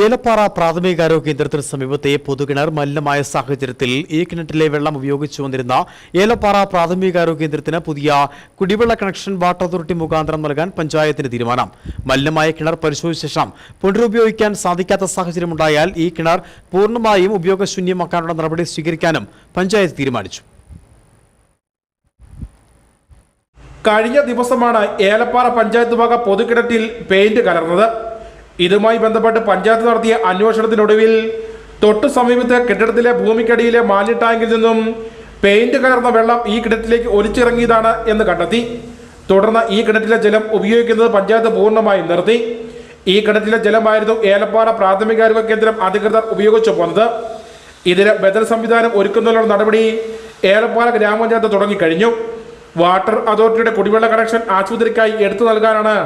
ഏലപ്പാറ പ്രാഥമികാരോഗ്യ കേന്ദ്രത്തിന് സമീപത്തെ പൊതുകിണർ മലിനമായ സാഹചര്യത്തിൽ ഈ കിണറ്റിലെ വെള്ളം ഉപയോഗിച്ചു വന്നിരുന്ന ഏലപ്പാറ പ്രാഥമികാരോഗ്യ കേന്ദ്രത്തിന് പുതിയ കുടിവെള്ള കണക്ഷൻ വാട്ടർ അതോറിറ്റി മുഖാന്തരം നൽകാൻ പഞ്ചായത്തിന് തീരുമാനം. മലിനമായ കിണർ പരിശോധിച്ച ശേഷം പുനരുപയോഗിക്കാൻ സാധിക്കാത്ത സാഹചര്യമുണ്ടായാൽ ഈ കിണർ പൂർണമായും ഉപയോഗശൂന്യമാക്കാനുള്ള നടപടി സ്വീകരിക്കാനും പഞ്ചായത്ത് തീരുമാനിച്ചു. കഴിഞ്ഞ ദിവസമാണ് ഏലപ്പാറ പഞ്ചായത്ത് വക പൊതുകിണറ്റിൽ പെയിന്റ് കലർന്നത്. ഇതുമായി ബന്ധപ്പെട്ട് പഞ്ചായത്ത് നടത്തിയ അന്വേഷണത്തിനൊടുവിൽ തൊട്ടു സമീപത്തെ കെട്ടിടത്തിലെ ഭൂമിക്കടിയിലെ മാലിന്യ ടാങ്കിൽ നിന്നും പെയിന്റ് കലർന്ന വെള്ളം ഈ കിണറ്റിലേക്ക് ഒലിച്ചിറങ്ങിയതാണ് എന്ന് കണ്ടെത്തി. തുടർന്ന് ഈ കിണറ്റിലെ ജലം ഉപയോഗിക്കുന്നത് പഞ്ചായത്ത് പൂർണമായും നിർത്തി. ഈ കിണറ്റിലെ ജലമായിരുന്നു ഏലപ്പാറ പ്രാഥമികാരോഗ്യ കേന്ദ്രം അധികൃതർ ഉപയോഗിച്ചു പോന്നത്. ഇതിന് ബദൽ സംവിധാനം ഒരുക്കുന്നതിനുള്ള നടപടി ഏലപ്പാറ ഗ്രാമപഞ്ചായത്ത് തുടങ്ങിക്കഴിഞ്ഞു. വാട്ടർ അതോറിറ്റിയുടെ കുടിവെള്ള കണക്ഷൻ ആശുപത്രിക്കായി എടുത്തു നൽകാനാണ്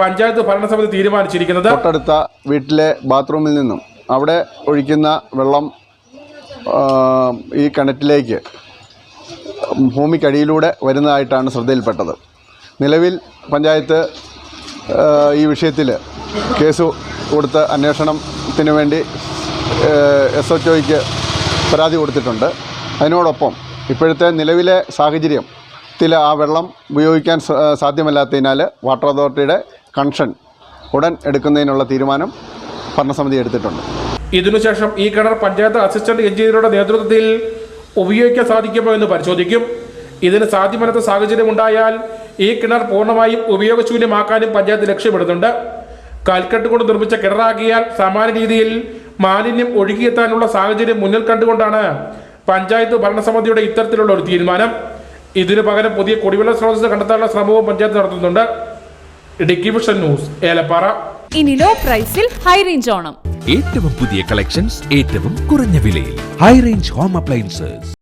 പഞ്ചായത്ത് ഭരണസമിതി തീരുമാനിച്ചിരിക്കുന്നത് തൊട്ടടുത്ത വീട്ടിലെ ബാത്റൂമിൽ നിന്നും അവിടെ ഒഴിക്കുന്ന വെള്ളം ഈ കിണറ്റിലേക്ക് ഭൂമിക്കടിയിലൂടെ വരുന്നതായിട്ടാണ് ശ്രദ്ധയിൽപ്പെട്ടത്. നിലവിൽ പഞ്ചായത്ത് ഈ വിഷയത്തിൽ കേസ് കൊടുത്ത് അന്വേഷണത്തിന് വേണ്ടി എസ് എച്ച് ഒയ്ക്ക് പരാതി കൊടുത്തിട്ടുണ്ട്. അതിനോടൊപ്പം ഇപ്പോഴത്തെ നിലവിലെ സാഹചര്യത്തിൽ ആ വെള്ളം ഉപയോഗിക്കാൻ സാധ്യമല്ലാത്തതിനാൽ വാട്ടർ അതോറിറ്റിയുടെ കൺഷൻ ഉടൻ എടുക്കുന്നതിനുള്ള തീരുമാനം ഭരണസമിതി എടുത്തിട്ടുണ്ട്. ഇതിനുശേഷം ഈ കിണർ പഞ്ചായത്ത് അസിസ്റ്റന്റ് എഞ്ചിനീയറുടെ നേതൃത്വത്തിൽ ഉപയോഗിക്കാൻ സാധിക്കുമോ എന്ന് പരിശോധിക്കും. ഇതിന് സാധ്യമല്ലാത്ത സാഹചര്യം ഉണ്ടായാൽ ഈ കിണർ പൂർണമായും ഉപയോഗശൂന്യമാക്കാനും പഞ്ചായത്ത് ലക്ഷ്യമിടുന്നുണ്ട്. കൽക്കെട്ട് കൊണ്ട് നിർമ്മിച്ച കിണറാക്കിയാൽ സമാന രീതിയിൽ മാലിന്യം ഒഴുകിയെത്താനുള്ള സാഹചര്യം മുന്നിൽ കണ്ടുകൊണ്ടാണ് പഞ്ചായത്ത് ഭരണസമിതിയുടെ ഇത്തരത്തിലുള്ള ഒരു തീരുമാനം. ഇതിനു പകരം പുതിയ കുടിവെള്ള സ്രോതസ് കണ്ടെത്താനുള്ള ശ്രമവും പഞ്ചായത്ത് നടത്തുന്നുണ്ട്. Idukki vision news Elappara. ഇനി ലോ പ്രൈസിൽ ഹൈ റേഞ്ച് ഓണം. ഏറ്റവും പുതിയ കളക്ഷൻസ് ഏറ്റവും കുറഞ്ഞ വിലയിൽ. High range home appliances.